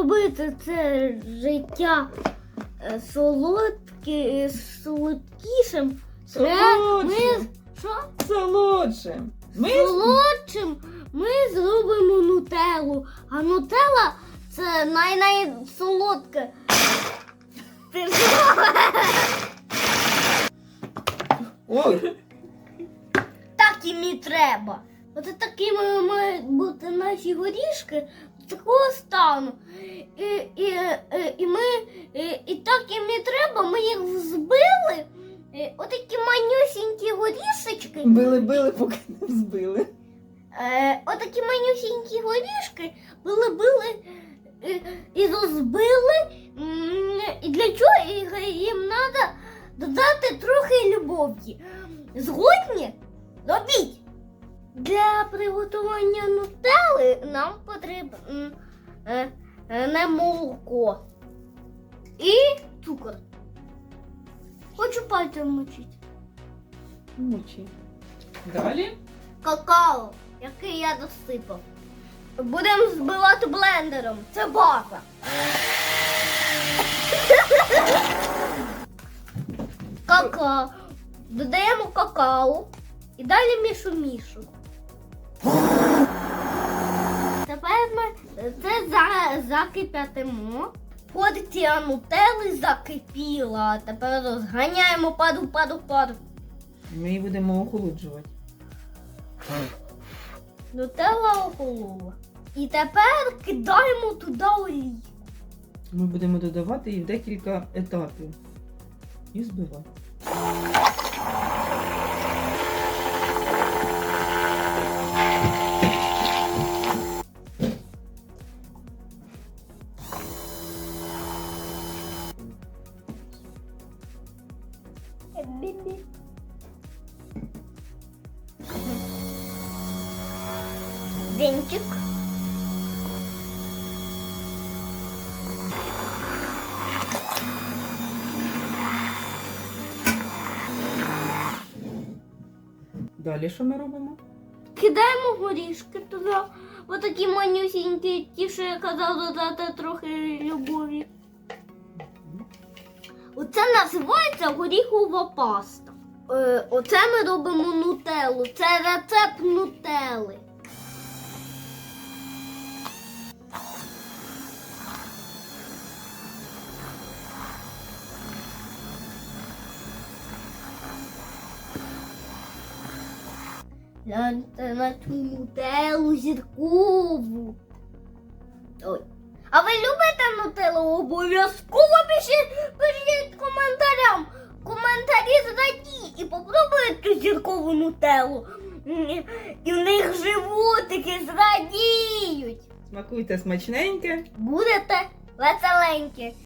зробити це життя е, солодкі, солодкішим, ми Солодшим. що? Солодшим. Ми Солодшим ми зробимо нутеллу. А нутелла це най-най солодке. Ти що? Ой, Так і мені треба. От такими мають бути наші горішки такого стану. І, і, і, і ми і, і так і мені треба, ми їх взбили. Отакі манюсінькі горішечки. били-били, поки не взбили. Е, отакі манюсінькі горішки били-били і, і розбили. І для чого їм треба додати трохи любові. Згодні? Робіть! Для приготування нутелли нам потрібно м, е, молоко і цукор. Хочу пальцем мочити. Мучі. Далі. какао, який я досипав. Будемо збивати блендером. Це база. Какао. Додаємо какао і далі мішу закип'ятимо. Порція нутелли закипіла. Тепер розганяємо паду, паду, паду. Ми її будемо охолоджувати. Нутелла охолола. І тепер кидаємо туди олій. Ми будемо додавати її в декілька етапів. І збивати. Бі-бі. Вінчик. Далі що ми робимо? Кидаємо горішки туди. Отакі манюсінькі, ті, що я казав, додати трохи любові. Оце називається горіхова паста. Е, оце ми робимо нутеллу. Це рецепт нутелли. Гляньте на цю нутеллу зіркову. Ой. А ви любите нутеллу? Обов'язково пишіть, пишіть коментарям. Коментарі зраді і попробуйте зіркову нутеллу. І в них животики зрадіють. Смакуйте смачненьке. Будете веселенькі.